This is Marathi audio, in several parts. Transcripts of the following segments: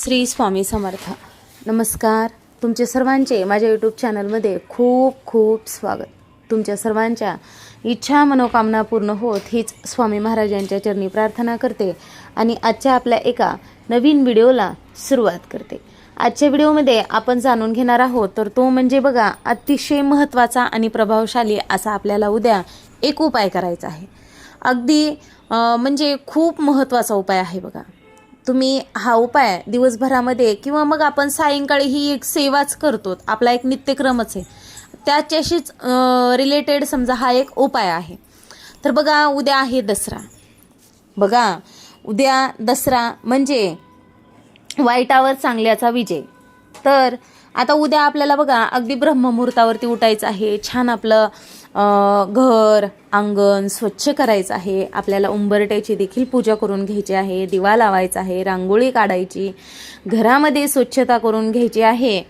श्री स्वामी समर्थ. नमस्कार. तुमचे सर्वांचे माझ्या यूट्यूब चॅनलमध्ये खूप खूप स्वागत. तुमच्या सर्वांच्या इच्छा मनोकामना पूर्ण होत हीच स्वामी महाराजांच्या चरणी प्रार्थना करते आणि आजच्या आपल्या एका नवीन व्हिडिओला सुरुवात करते. आजच्या व्हिडिओमध्ये आपण जाणून घेणार आहोत तर तो म्हणजे बघा अतिशय महत्त्वाचा आणि प्रभावशाली असा आपल्याला उद्या एक उपाय करायचा आहे. अगदी म्हणजे खूप महत्त्वाचा उपाय आहे बघा. तुम्ही हा उपाय दिवसभरामध्ये किंवा मग आपण सायंकाळी ही एक सेवाच करतो. आपला एक नित्यक्रमच आहे. त्याच्याशीच रिलेटेड समजा हा एक उपाय आहे. तर बघा उद्या आहे दसरा. बघा उद्या दसरा म्हणजे वाईटावर चांगल्याचा विजय. तर आता उद्या आपल्याला बघा अगदी ब्रह्ममुहूर्तावरती उठायचं आहे. छान आपलं घर अंगण स्वच्छ करायचं आहे. आपल्याला उंबरट्याची देखील पूजा करून घ्यायची आहे. दिवा लावायचा आहे. रांगोळी काढायची. घरामध्ये स्वच्छता करून घ्यायची आहे.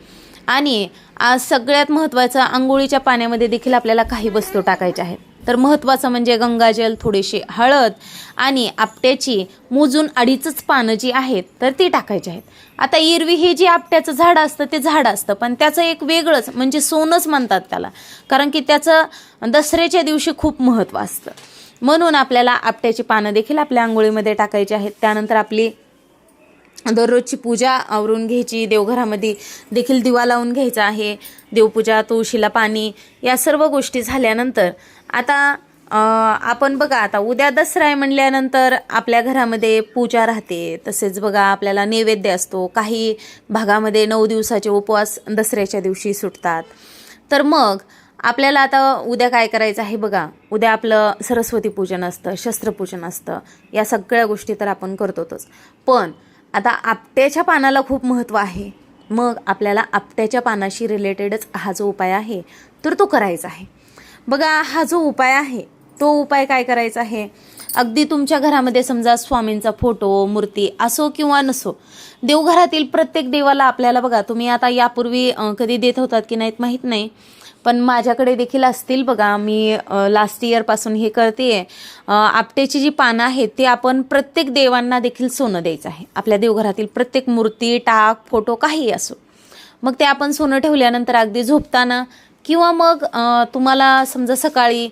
आणि आज सगळ्यात महत्त्वाचं आंघोळीच्या पाण्यामध्ये देखील आपल्याला काही वस्तू टाकायच्या आहेत. तर महत्त्वाचं म्हणजे गंगाजल थोडीशी हळद आणि आपट्याची मोजून अडीचच पानं जी आहेत तर ती टाकायची आहेत. आता एरवी हे जे आपट्याचं झाड असतं ते झाड असतं पण त्याचं एक वेगळंच म्हणजे सोनच म्हणतात त्याला कारण की त्याचं दसऱ्याच्या दिवशी खूप महत्त्व असतं. म्हणून आपल्याला आपट्याची पानं देखील आपल्या आंघोळीमध्ये टाकायची आहेत. त्यानंतर आपली दररोजची पूजा आवरून घ्यायची देवघरामध्ये देखील दिवा लावून घ्यायचा आहे देवपूजा तुळशीला पाणी या सर्व गोष्टी झाल्यानंतर आता आपण बघा आता उद्या दसरा आहे म्हणल्यानंतर आपल्या घरामध्ये पूजा राहते. तसेच बघा आपल्याला नैवेद्य असतो. काही भागामध्ये नऊ दिवसाचे उपवास दसऱ्याच्या दिवशी सुटतात. तर मग आपल्याला आता उद्या काय करायचं आहे बघा? उद्या आपलं सरस्वती पूजन असतं शस्त्रपूजन असतं. या सगळ्या गोष्टी तर आपण करतोच पण आता आपट्याच्या पानाला खूप महत्त्व आहे. मग आपल्याला आपट्याच्या पानाशी रिलेटेडच हा जो उपाय आहे तर तो करायचा आहे. बघा हा जो उपाय आहे तो उपाय काय करायचा आहे? अगदी तुमच्या घरामध्ये समजा स्वामींचा फोटो मूर्ती असो किंवा नसो देवघरातील प्रत्येक देवाला आपल्याला बघा तुम्ही आता यापूर्वी कधी देत होतात की नाहीत माहीत नाही पण माझ्याकडे देखील असतील बघा मी लास्ट इयरपासून हे करते आपटेची जी पानं आहेत ती आपण प्रत्येक देवांना देखील सोनं द्यायचं आहे. आपल्या देवघरातील प्रत्येक मूर्ती टाक फोटो काही असो. मग ते आपण सोनं ठेवल्यानंतर अगदी झोपताना किंवा मग तुम्हाला समजा सकाळी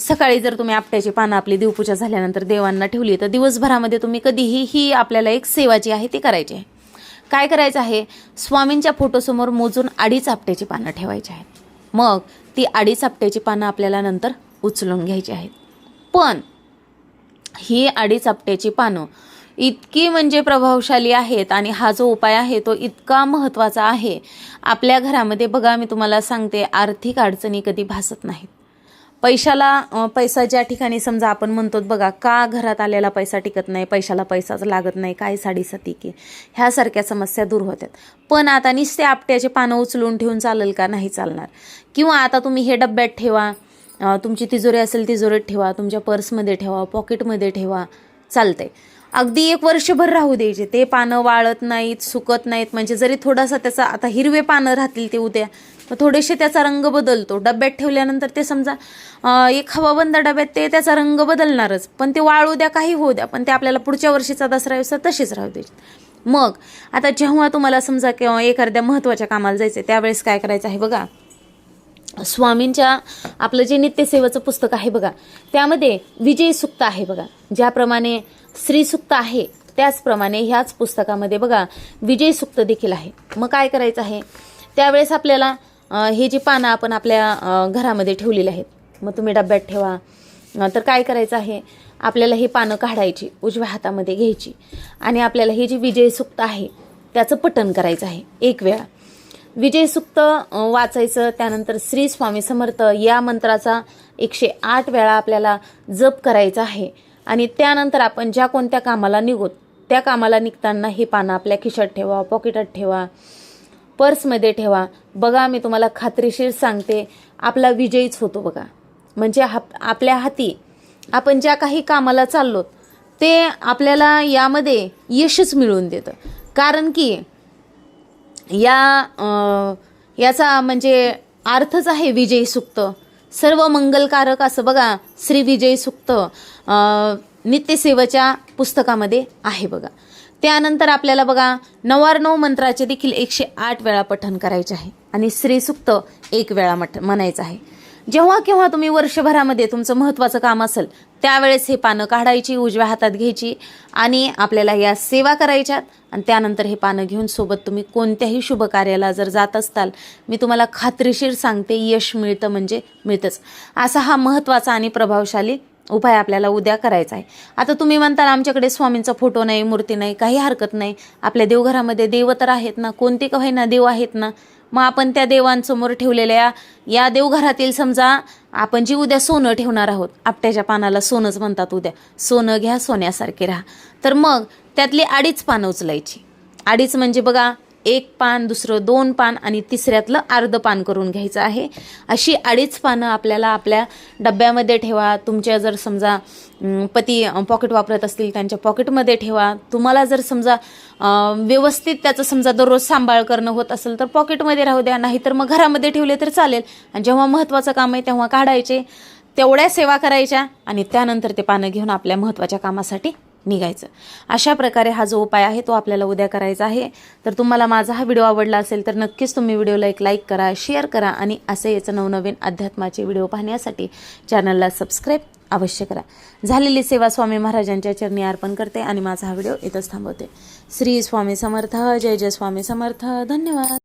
सकाळी जर तुम्ही आपट्याची पानं आपली देवपूजा झाल्यानंतर देवांना ठेवली तर दिवसभरामध्ये तुम्ही कधीही ही आपल्याला एक सेवा जी आहे ती करायची आहे. काय करायचं आहे? स्वामींच्या फोटोसमोर मोजून अडीच आपट्याची पानं ठेवायची आहेत. मग ती अडीच आपट्याची पानं आपल्याला नंतर उचलून घ्यायची आहेत. पण ही अडीच आपट्याची पानं इतकी म्हणजे प्रभावशाली आहेत आणि हा जो उपाय आहे तो इतका महत्त्वाचा आहे. आपल्या घरामध्ये बघा मी तुम्हाला सांगते आर्थिक अडचणी कधी भासत नाहीत. पैशाला पैसा ज्या ठिकाणी समजा आपण म्हणतो बघा का घरात आलेला पैसा टिकत नाही पैशाला पैसाच लागत नाही काय साडीसाती की ह्यासारख्या समस्या दूर होतात. पण आता नुसते आपट्याचे पानं उचलून ठेवून चालेल का नाही चालणार? किंवा आता तुम्ही हे डब्यात ठेवा तुमची तिजोरी असेल तिजोरीत ठेवा तुमच्या पर्समध्ये ठेवा पॉकेटमध्ये ठेवा चालतंय. अगदी एक वर्षभर राहू द्यायचे. ते पानं वाळत नाहीत सुकत नाहीत. म्हणजे जरी थोडासा त्याचा आता हिरवे पानं राहतील ते उद्या मग थोडेसे त्याचा रंग बदलतो. डब्यात ठेवल्यानंतर ते समजा एक हवाबंद डब्यात ते त्याचा रंग बदलणारच. पण ते वाळू द्या काही होऊ द्या पण ते आपल्याला पुढच्या वर्षीचा दसरा व्यवसाय तसेच राहू द्यायचे. मग आता जेव्हा तुम्हाला समजा किंवा एखाद्या महत्त्वाच्या कामाला जायचं त्यावेळेस काय करायचं आहे बघा? स्वामींच्या आपलं जे नित्यसेवाचं पुस्तक आहे बघा त्यामध्ये विजय सुक्त आहे बघा. ज्याप्रमाणे श्रीसुक्त आहे त्याचप्रमाणे ह्याच पुस्तकामध्ये बघा विजय सुक्त देखील आहे. मग काय करायचं आहे? त्यावेळेस आपल्याला हे जी पानं आपण आपल्या घरामध्ये ठेवलेली आहेत मग तुम्ही डब्यात ठेवा. तर काय करायचं आहे? आपल्याला ही पानं काढायची उजव्या हातामध्ये घ्यायची. आणि आपल्याला हे जी विजय सुक्त आहे त्याचं पठण करायचं आहे एक वेळा. विजय सुक्त वाचायचं त्यानंतर श्री स्वामी समर्थ या मंत्राचा एकशे आठ वेळा आपल्याला जप करायचा आहे. आणि त्यानंतर आपण ज्या कोणत्या कामाला निघोत त्या कामाला निघताना ही पानं आपल्या खिशात ठेवा पॉकेटात ठेवा पर्समध्ये ठेवा. बघा मी तुम्हाला खात्रीशीर सांगते आपला विजयीच होतो बघा. म्हणजे हा आपल्या हाती आपण ज्या काही कामाला चाललो ते आपल्याला यामध्ये यशच मिळवून देतं. कारण की या याचा म्हणजे अर्थच आहे विजयी सुक्त. सर्व मंगलकारक असं बघा श्री विजयी सुक्त नित्यसेवेच्या पुस्तकामध्ये आहे बघा. त्यानंतर आपल्याला बघा नवार्णव मंत्राचे देखील एकशे आठ वेळा पठण करायचे आहे. आणि श्रीसुक्त एक वेळा मठ म्हणायचं आहे. जेव्हा केव्हा तुम्ही वर्षभरामध्ये तुमचं महत्त्वाचं काम असेल त्यावेळेस हे पानं काढायची उजव्या हातात घ्यायची आणि आपल्याला या सेवा करायच्यात. आणि त्यानंतर हे पानं घेऊन सोबत तुम्ही कोणत्याही शुभ कार्याला जर जात असताल मी तुम्हाला खात्रीशीर सांगते यश मिळतं म्हणजे मिळतंच. असा हा महत्त्वाचा आणि प्रभावशाली उपाय आपल्याला उद्या करायचा आहे. आता तुम्ही म्हणताल आमच्याकडे स्वामींचा फोटो नाही मूर्ती नाही काही हरकत नाही. आपल्या देवघरामध्ये देव तर आहेत ना कोणते का होईना देव आहेत ना? मग आपण त्या देवांसमोर ठेवलेल्या या देवघरातील समजा आपण जी उद्या सोनं ठेवणार आहोत आपट्याच्या पानाला सोनंच म्हणतात उद्या. सोनं घ्या सोन्यासारखे राहा. तर मग त्यातली अडीच पानं उचलायची. अडीच म्हणजे बघा एक पान दुसरं दोन पान आणि तिसऱ्यातलं अर्ध पान करून घ्यायचं आहे. अशी अडीच पानं आपल्याला आपल्या डब्यामध्ये ठेवा. तुमच्या जर समजा पती पॉकेट वापरत असतील त्यांच्या पॉकेटमध्ये ठेवा. तुम्हाला जर समजा व्यवस्थित त्याचं समजा दररोज सांभाळ करणं होत असेल तर पॉकेटमध्ये राहू द्या. नाहीतर मग घरामध्ये ठेवले तर चालेल. आणि जेव्हा महत्त्वाचं काम आहे तेव्हा काढायचे. तेवढ्या सेवा करायच्या आणि त्यानंतर ते पानं घेऊन आपल्या महत्त्वाच्या कामासाठी निघायचं. अशा प्रकारे हा जो उपाय आहे तो आपल्याला उद्या करायचा आहे. तर तुम्हाला माझा हा व्हिडिओ आवडला असेल तर नक्कीच तुम्ही व्हिडिओला एक लाईक करा शेअर करा आणि असे याचं नवनवीन अध्यात्माचे व्हिडिओ पाहण्यासाठी चॅनलला सबस्क्राईब अवश्य करा. झालेली सेवा स्वामी महाराजांच्या चरणी अर्पण करते आणि माझा हा व्हिडिओ इथंच थांबवते. श्री स्वामी समर्थ जय जय स्वामी समर्थ. धन्यवाद.